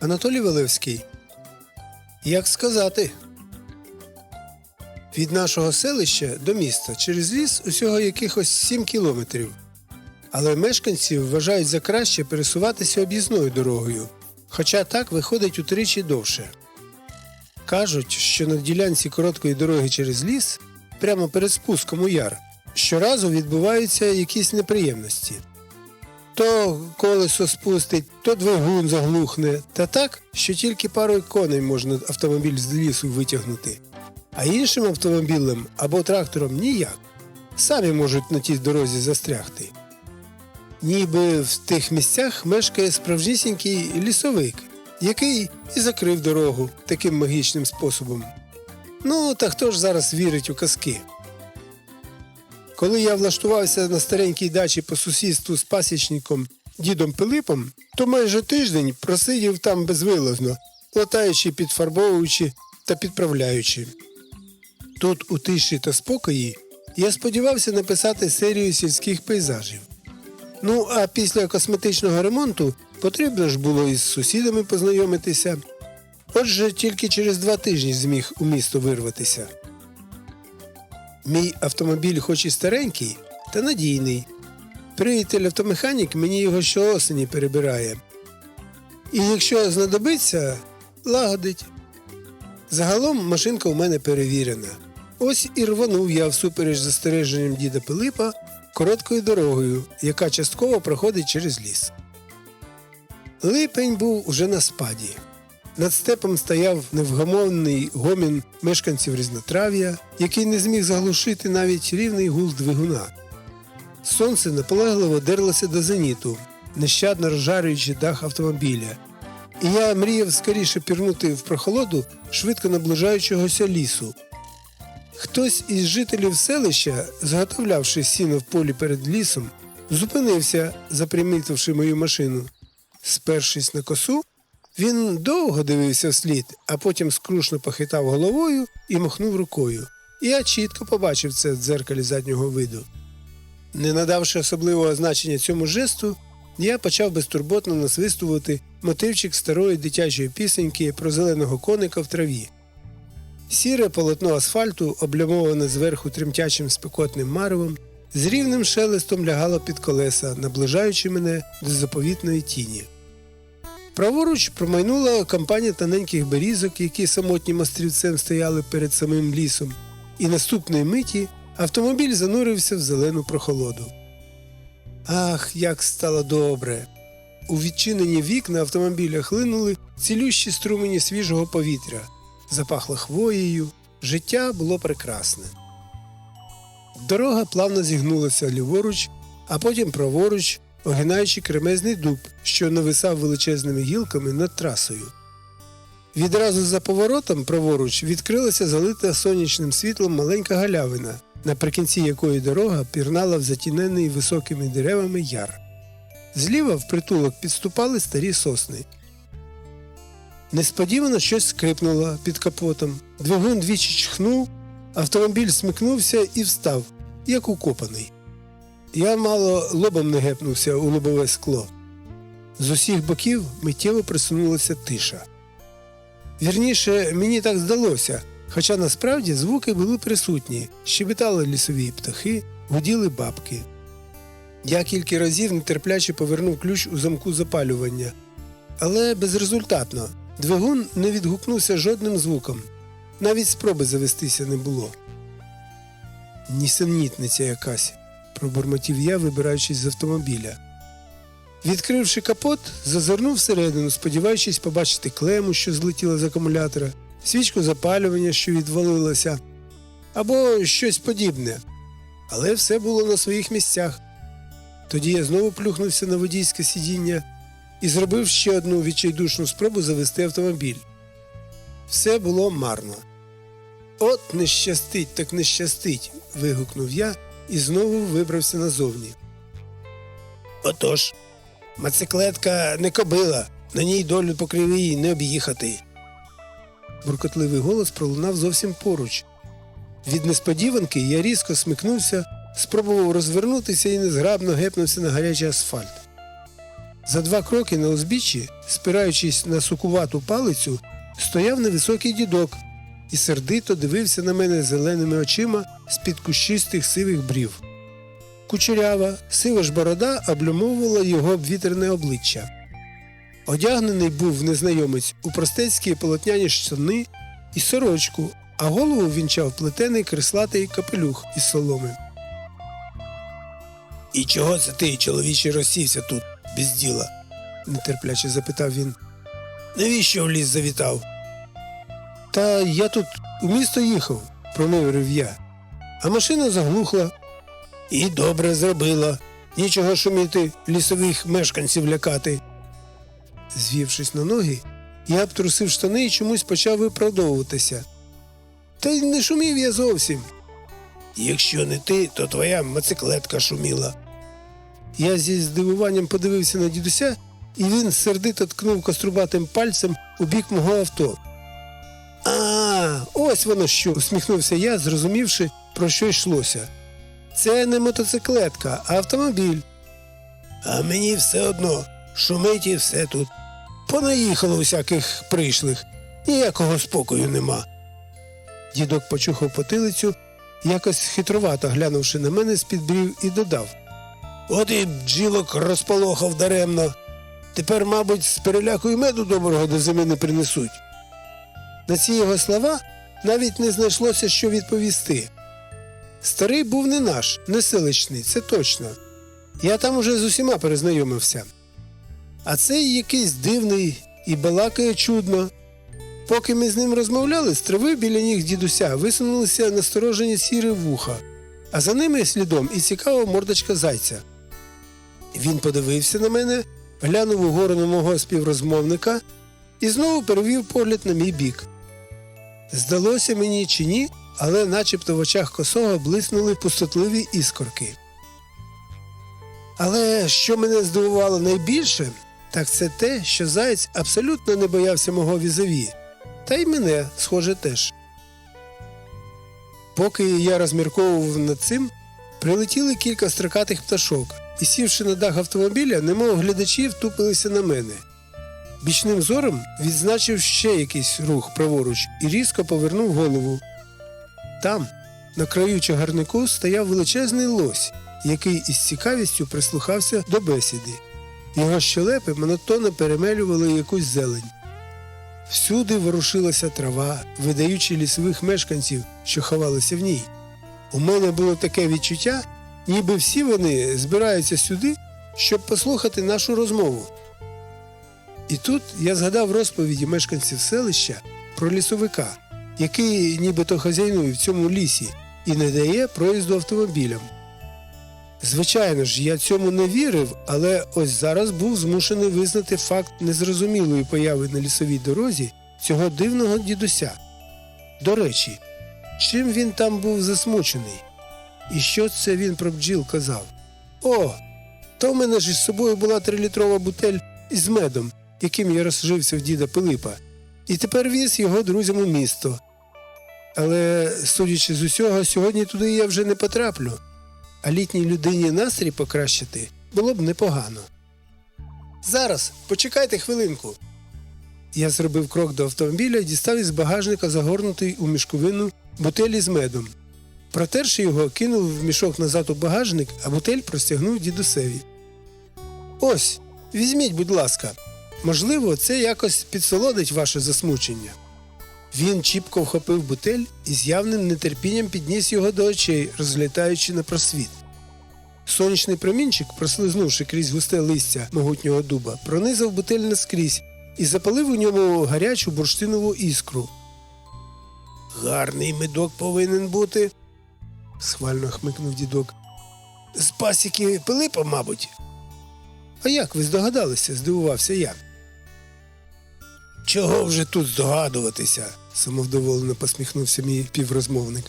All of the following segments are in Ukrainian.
Анатолій Валевський. Як сказати? Від нашого селища до міста через ліс усього якихось 7 кілометрів. Але мешканці вважають за краще пересуватися об'їзною дорогою, хоча так виходить утричі довше. Кажуть, що на ділянці короткої дороги через ліс, прямо перед спуском у яр, щоразу відбуваються якісь неприємності. То колесо спустить, то двигун заглухне, та так, що тільки парою коней можна автомобіль з лісу витягнути. А іншим автомобілем або трактором ніяк. Самі можуть на тій дорозі застрягти. Ніби в тих місцях мешкає справжнісінький лісовик, який і закрив дорогу таким магічним способом. Ну, та хто ж зараз вірить у казки? Коли я влаштувався на старенькій дачі по сусідству з пасічником дідом Пилипом, то майже тиждень просидів там безвилазно, латаючи, підфарбовуючи та підправляючи. Тут, у тиші та спокої, я сподівався написати серію сільських пейзажів. Ну, а після косметичного ремонту потрібно ж було із сусідами познайомитися. Отже, тільки через два тижні зміг у місто вирватися. Мій автомобіль, хоч і старенький, та надійний. Приятель автомеханік мені його щоосені перебирає. І якщо знадобиться, лагодить. Загалом машинка у мене перевірена. Ось і рванув я всупереч застереженням діда Пилипа короткою дорогою, яка частково проходить через ліс. Липень був уже на спаді. Над степом стояв невгамовний гомін мешканців різнотрав'я, який не зміг заглушити навіть рівний гул двигуна. Сонце наполегливо дерлося до зеніту, нещадно розжарюючи дах автомобіля. І я мріяв скоріше пірнути в прохолоду швидко наближаючогося лісу. Хтось із жителів селища, зготовлявши сіно в полі перед лісом, зупинився, запримітивши мою машину. Спершись на косу, він довго дивився вслід, а потім скрушно похитав головою і махнув рукою. Я чітко побачив це в дзеркалі заднього виду. Не надавши особливого значення цьому жесту, я почав безтурботно насвистувати мотивчик старої дитячої пісеньки про зеленого коника в траві. Сіре полотно асфальту, облямоване зверху тремтячим спекотним маревом, з рівним шелестом лягало під колеса, наближаючи мене до заповітної тіні. Праворуч промайнула компанія тоненьких берізок, які самотнім острівцем стояли перед самим лісом, і наступної миті автомобіль занурився в зелену прохолоду. Ах, як стало добре! У відчинені вікна автомобіля хлинули цілющі струмені свіжого повітря, запахло хвоєю, життя було прекрасне. Дорога плавно зігнулася ліворуч, а потім праворуч, огинаючи кремезний дуб, що нависав величезними гілками над трасою. Відразу за поворотом праворуч відкрилася залита сонячним світлом маленька галявина, наприкінці якої дорога пірнала в затінений високими деревами яр. Зліва в притулок підступали старі сосни. Несподівано щось скрипнуло під капотом. Двигун двічі чхнув, автомобіль смикнувся і встав, як укопаний. Я мало лобом не гепнувся у лобове скло. З усіх боків миттєво присунулася тиша. Вірніше, мені так здалося, хоча насправді звуки були присутні, щебетали лісові птахи, гуділи бабки. Я кілька разів нетерпляче повернув ключ у замку запалювання, але безрезультатно двигун не відгукнувся жодним звуком, навіть спроби завестися не було. Нісенітниця якась, пробурмотів я, вибираючись з автомобіля. Відкривши капот, зазирнув всередину, сподіваючись побачити клему, що злетіла з акумулятора, свічку запалювання, що відвалилася, або щось подібне. Але все було на своїх місцях. Тоді я знову плюхнувся на водійське сидіння і зробив ще одну відчайдушну спробу завести автомобіль. Все було марно. От не щастить, так не щастить. вигукнув я і знову вибрався назовні. Отож, мациклетка не кобила, на ній долю по кривій не об'їхати. Буркотливий голос пролунав зовсім поруч. Від несподіванки я різко смикнувся, спробував розвернутися і незграбно гепнувся на гарячий асфальт. За два кроки на узбіччі, спираючись на сукувату палицю, стояв невисокий дідок і сердито дивився на мене зеленими очима з-під кущистих сивих брів. Кучерява, сива ж борода облюмовувала його обвітрене обличчя. Одягнений був незнайомець у простецькі полотняні штани і сорочку, а голову вінчав плетений креслатий капелюх із соломи. І чого це ти, чоловіче, розсівся тут без діла? нетерпляче запитав він. Навіщо в ліс завітав? Та я тут у місто їхав, промовив я, а машина заглухла. І добре зробила. Нічого шуміти лісових мешканців лякати. Звівшись на ноги, я обтрусив штани і чомусь почав виправдовуватися. Та й не шумів я зовсім. Якщо не ти, то твоя моциклетка шуміла. Я зі здивуванням подивився на дідуся, і він сердито ткнув кострубатим пальцем у бік мого авто. А, ось воно що. усміхнувся я, зрозумівши, про що йшлося. Це не мотоциклетка, а автомобіль. А мені все одно шумить і все тут. Понаїхало усяких прийшлих, ніякого спокою нема. Дідок почухав потилицю, якось хитрувато глянувши на мене з-під брів, і додав От і бджілок розполохав даремно. Тепер, мабуть, з переляку й меду доброго до зими не принесуть. На ці його слова навіть не знайшлося, що відповісти. Старий був не наш, не селищний, це точно. Я там уже з усіма перезнайомився. А цей якийсь дивний і балакає чудно. Поки ми з ним розмовляли, з трави біля ніг дідуся висунулися насторожені сірі вуха, а за ними слідом і цікава мордочка зайця. Він подивився на мене, глянув угору на мого співрозмовника і знову перевів погляд на мій бік. Здалося мені чи ні, але начебто в очах косого блиснули пустотливі іскорки. Але що мене здивувало найбільше, так це те, що заєць абсолютно не боявся мого візові, та й мене, схоже, теж. Поки я розмірковував над цим, прилетіли кілька строкатих пташок і, сівши на дах автомобіля, немов глядачі втупилися на мене. Бічним зором відзначив ще якийсь рух праворуч і різко повернув голову. Там, на краю чагарнику, стояв величезний лось, який із цікавістю прислухався до бесіди. Його щелепи монотонно перемелювали якусь зелень. Всюди ворушилася трава, видаючи лісових мешканців, що ховалися в ній. У мене було таке відчуття, ніби всі вони збираються сюди, щоб послухати нашу розмову. І тут я згадав розповіді мешканців селища про лісовика, який нібито хазяйнує в цьому лісі і не дає проїзду автомобілям. Звичайно ж, я цьому не вірив, але ось зараз був змушений визнати факт незрозумілої появи на лісовій дорозі цього дивного дідуся. До речі, чим він там був засмучений? І що це він про бджіл казав? О, то в мене ж із собою була трилітрова бутель із медом, яким я розжився в діда Пилипа, і тепер віз його друзям у місто. Але, судячи з усього, сьогодні туди я вже не потраплю, а літній людині настрій покращити було б непогано. Зараз почекайте хвилинку. Я зробив крок до автомобіля і дістав із багажника загорнутий у мішковину бутелі з медом. Протерши його, кинув в мішок назад у багажник, а бутель простягнув дідусеві. Ось, візьміть, будь ласка. Можливо, це якось підсолодить ваше засмучення. Він чіпко вхопив бутель і з явним нетерпінням підніс його до очей, розлітаючи на просвіт. Сонячний промінчик, прослизнувши крізь густе листя могутнього дуба, пронизав бутель наскрізь і запалив у ньому гарячу бурштинову іскру. Гарний медок повинен бути, схвально хмикнув дідок. З пасіки Пилипа, мабуть. А як ви здогадалися? здивувався я. Чого вже тут здогадуватися? Самовдоволено посміхнувся мій піврозмовник.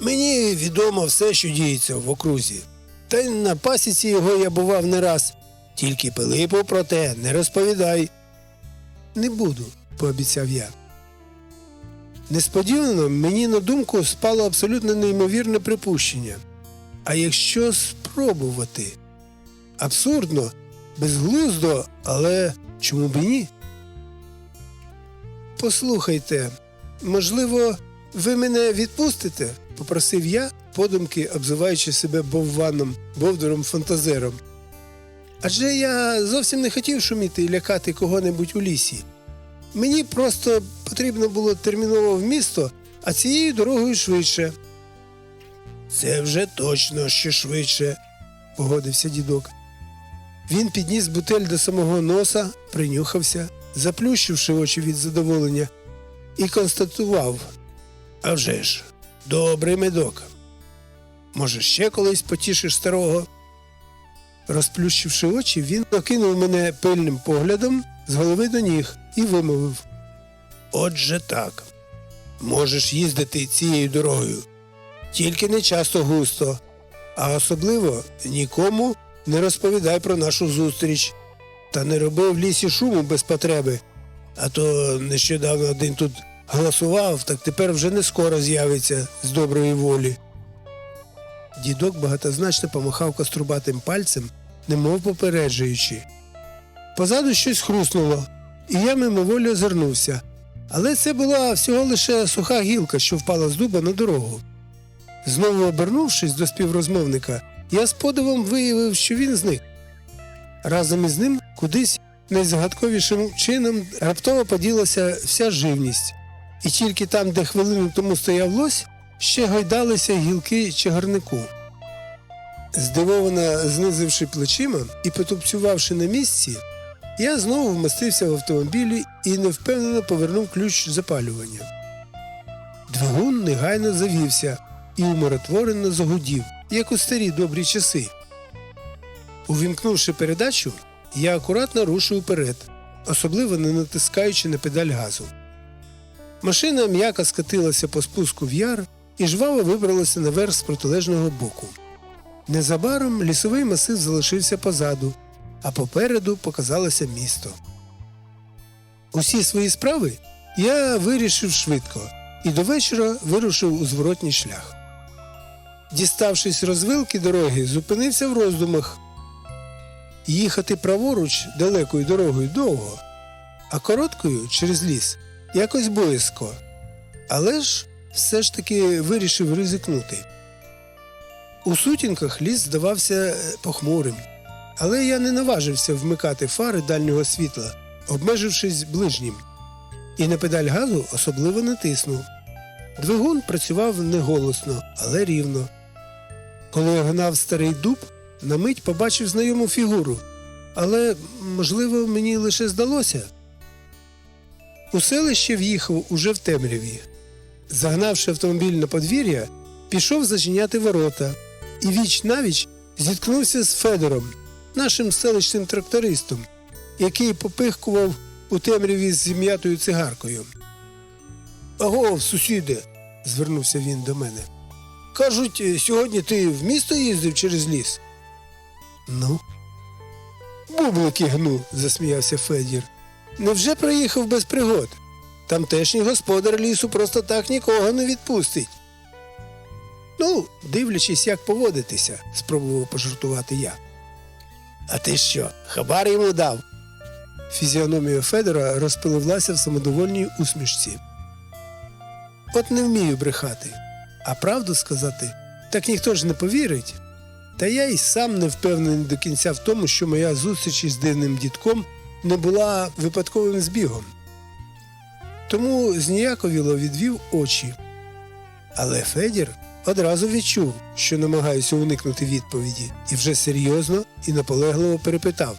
Мені відомо все, що діється в окрузі. Та й на пасіці його я бував не раз. Тільки Пилипу про те не розповідай. Не буду, пообіцяв я. Несподівано мені на думку спало абсолютно неймовірне припущення. А якщо спробувати? Абсурдно, безглуздо, але чому б і ні? Послухайте, можливо, ви мене відпустите? попросив я, подумки обзиваючи себе бовваном, бовдуром фантазером. Адже я зовсім не хотів шуміти і лякати кого-небудь у лісі. Мені просто потрібно було терміново в місто, а цією дорогою швидше. Це вже точно що швидше, погодився дідок. Він підніс бутель до самого носа, принюхався, заплющивши очі від задоволення, і констатував «А вже ж, добрий медок. Може, ще колись потішиш старого? Розплющивши очі, він окинув мене пильним поглядом з голови до ніг і вимовив Отже так, можеш їздити цією дорогою, тільки не часто густо, а особливо нікому не розповідай про нашу зустріч та не роби в лісі шуму без потреби. А то нещодавно один тут голосував, так тепер вже не скоро з'явиться з доброї волі. Дідок багатозначно помахав кострубатим пальцем, немов попереджуючи. Позаду щось хруснуло, і я мимоволі озирнувся. Але це була всього лише суха гілка, що впала з дуба на дорогу. Знову обернувшись до співрозмовника, я з подивом виявив, що він зник. Разом із ним кудись найзагадковішим чином раптово поділася вся живність, і тільки там, де хвилину тому стояв лось, ще гойдалися гілки чагарнику. Здивовано знизивши плечима і потупцювавши на місці, я знову вмостився в автомобілі і невпевнено повернув ключ запалювання. Двигун негайно завівся і умиротворено загудів, як у старі добрі часи. Увімкнувши передачу, я акуратно рушив уперед, особливо не натискаючи на педаль газу. Машина м'яко скатилася по спуску в яр і жваво вибралася наверх з протилежного боку. Незабаром лісовий масив залишився позаду, а попереду показалося місто. Усі свої справи я вирішив швидко і до вечора вирушив у зворотній шлях. Діставшись розвилки дороги, зупинився в роздумах. Їхати праворуч далекою дорогою довго, а короткою через ліс якось боязко. Але ж все ж таки вирішив ризикнути. У сутінках ліс здавався е, похмурим, але я не наважився вмикати фари дальнього світла, обмежившись ближнім, і на педаль газу особливо не тиснув. Двигун працював не голосно, але рівно. Коли я гнав старий дуб, на мить побачив знайому фігуру, але, можливо, мені лише здалося. У селище в'їхав уже в темряві. Загнавши автомобіль на подвір'я, пішов зачиняти ворота і віч навіч зіткнувся з Федором, нашим селищним трактористом, який попихкував у темряві з зім'ятою цигаркою. Агов, сусіде, звернувся він до мене. Кажуть, сьогодні ти в місто їздив через ліс? Ну. Бублики гну, засміявся Федір. Невже приїхав без пригод? Тамтешній господар лісу просто так нікого не відпустить. Ну, дивлячись, як поводитися, спробував пожартувати я. А ти що, хабар йому дав? Фізіономія Федора розпиливлася в самодовольній усмішці. От не вмію брехати, а правду сказати, так ніхто ж не повірить. Та я й сам не впевнений до кінця в тому, що моя зустріч із дивним дідком не була випадковим збігом. Тому зніяковіло відвів очі. Але Федір одразу відчув, що намагаюся уникнути відповіді, і вже серйозно і наполегливо перепитав.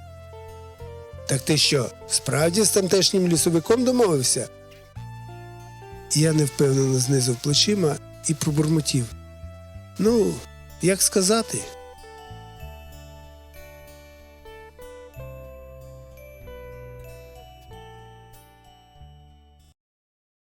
Так ти що, справді з тамтешнім лісовиком домовився? Я невпевнено знизив плечима і пробурмотів. Ну, як сказати?